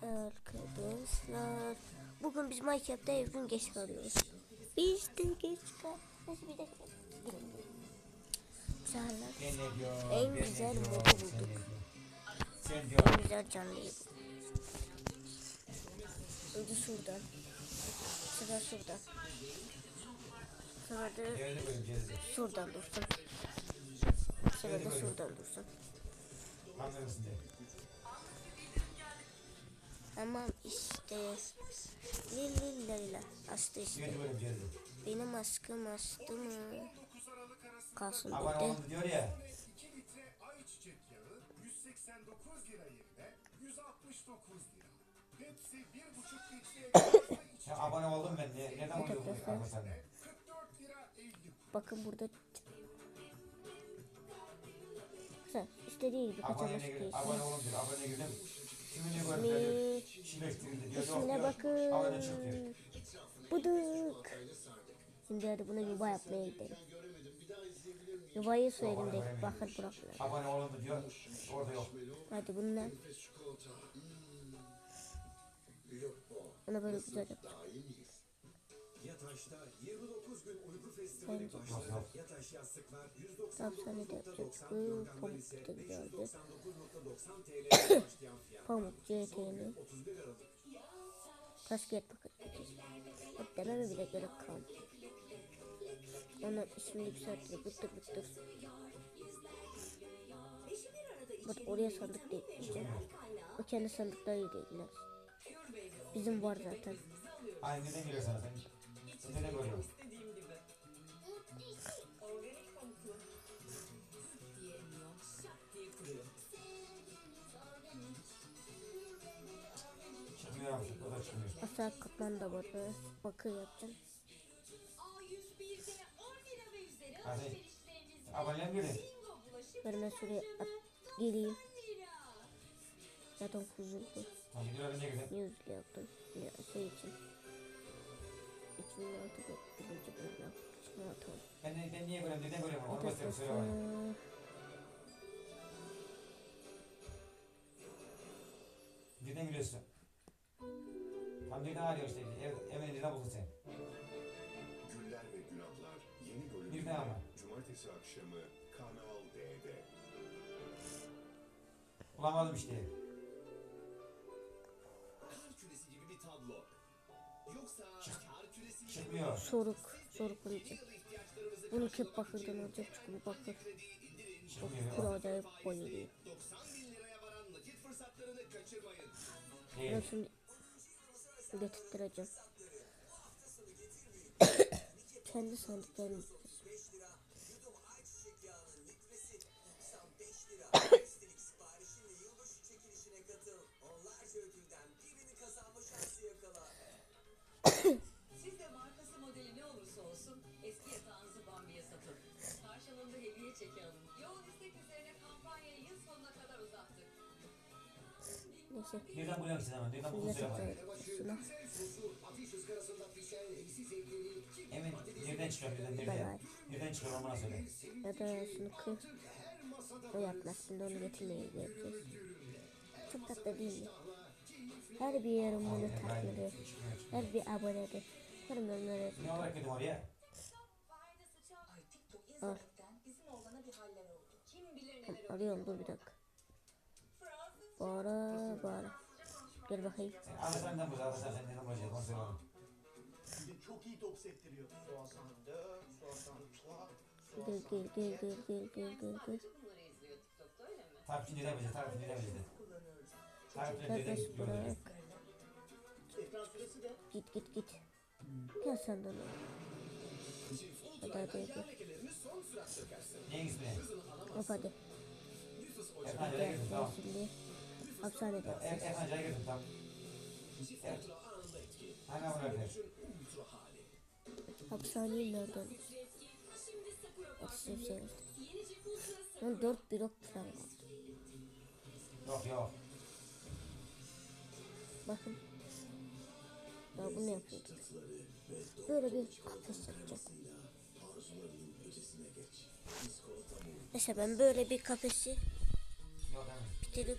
Arkadaşlar bugün biz Minecraft'ta her gün geç kalıyoruz. Biz de geç kal. Nasıl bir de Güzeller. En güzel modu bulduk. En güzel canlıyı. Önce şuradan. Sıra şuradan. Sonra da şuradan dursun. Sonra da şuradan dursun. Anlarsın diye. Tamam işte. Lili lila. Astı işte. Böleceğiz. Benim askım astı mı? Kalsın burada. diyor ya. 2 litre ayçiçek yağı 189 lira yerine 169 lira. Hepsi 1,5 litreye Ya abone oldum ben. Ne, neden oluyor bu arkadaşlar. arkadaşlar? 44 lira 50 kuruş. Bakın burada Güzel. İstediği gibi ne istiyorsun. Abone olun diyor. Abone girdim. İsmine bakın. Bıdık. Şimdi hadi buna yuva yapmaya gidelim. Yuvayı söyledim de bakın bırakın. Abone olundu diyor. Orada yok. Hadi bununla. Buna böyle güzel yapacağım. Yataş'ta 29 gün uyku festivali yok. Yataş yastıklar Hapishanede yapacak. Bu pamuk da güzeldi. 199.90 TL'ye başlayan fiyat. Pamuk CT'ni. 31 Aralık. Taş gel bakın. Bak dememe bile gerek kalmadı. Onun ismini yükselttir. Bıttır bıttır. Bak oraya sandık ekleyeceğim. O kendi sandıklarıyla ilgilenir. Bizim var zaten. Ay neden geliyor sana sen? Sen neden görüyorsun? Çıkmıyor ama o da çıkmıyor. Aşağı katman da var. Böyle bakır yapacağım. A101'de 10 lira ve üzeri Hadi. gelin. Bingo bulaşık Ben şuraya at, geleyim. Zaten kuzuldu. Tamam gidiyor önce. Niye üzülü yaptım? Ya şey için. Altı da birinci bölüm. İçine atalım. Ben, ben niye görüyorum neden görüyorum onu göstereyim söyle bana. Neden gülüyorsun? Tam neden arıyor işte. Ev, evini neden buldun sen? Güller ve Günahlar yeni Bir bölümüyle daha mı? Cumartesi akşamı Kanal D'de. Bulamadım işte. Kar küresi gibi bir tablo. Yoksa gibi Çıkmıyor. Soruk. Soruk ihtiyaçlarımızı Bunu kep bakırdan olacak çünkü bu bakır. Çıkmıyor. Kuru acayip boyuyor. 90 bin liraya varan nakit fırsatlarını kaçırmayın. Ben şimdi getirttireceğim. Kendi sandıklarını neyse. Neden buluyorsun sen ama? Neden söyle bana. satacağım. Şuna. Emin nereden çıkıyor nereden nereden? Nereden çıkıyor bana söyle. Ya da şunu kır. O yapmaz. Şimdi onu getirmeye geleceğiz. Çok tatlı değil mi? Her bir yerim bunu takmadı. Her bir abonede. Her yorumları. Ne olarak gittim oraya? Al. izlemekten bizim oğlana bir haller oldu. Kim bilir neler Tamam, Arıyorum dur bir dakika. Bağıra bağıra. Gel bakayım. Alırsan da bu zaten sen bana. Bir de çok iyi top sektiriyor. Soğasan 4, soğasan 3, Gel gel gel gel gel gel gel gel. neden bulacak? Takipçi neden Kardeş bulacak? bırak. Ekran süresi de Git git git. Gel sen de onu. Hadi hadi hadi. Hop hadi. Tamam. şimdi. Hapishanede Er- yapacağız. Erkan Cay'a girdim tamam. Hapishaneyi nereden? Otuz bir şey işte. Lan dört blok falan var. Yok yok. Bakın. Ya bunu yapıyorduk. Böyle bir kafes yapacağım. Neyse ben böyle bir kafesi bitirip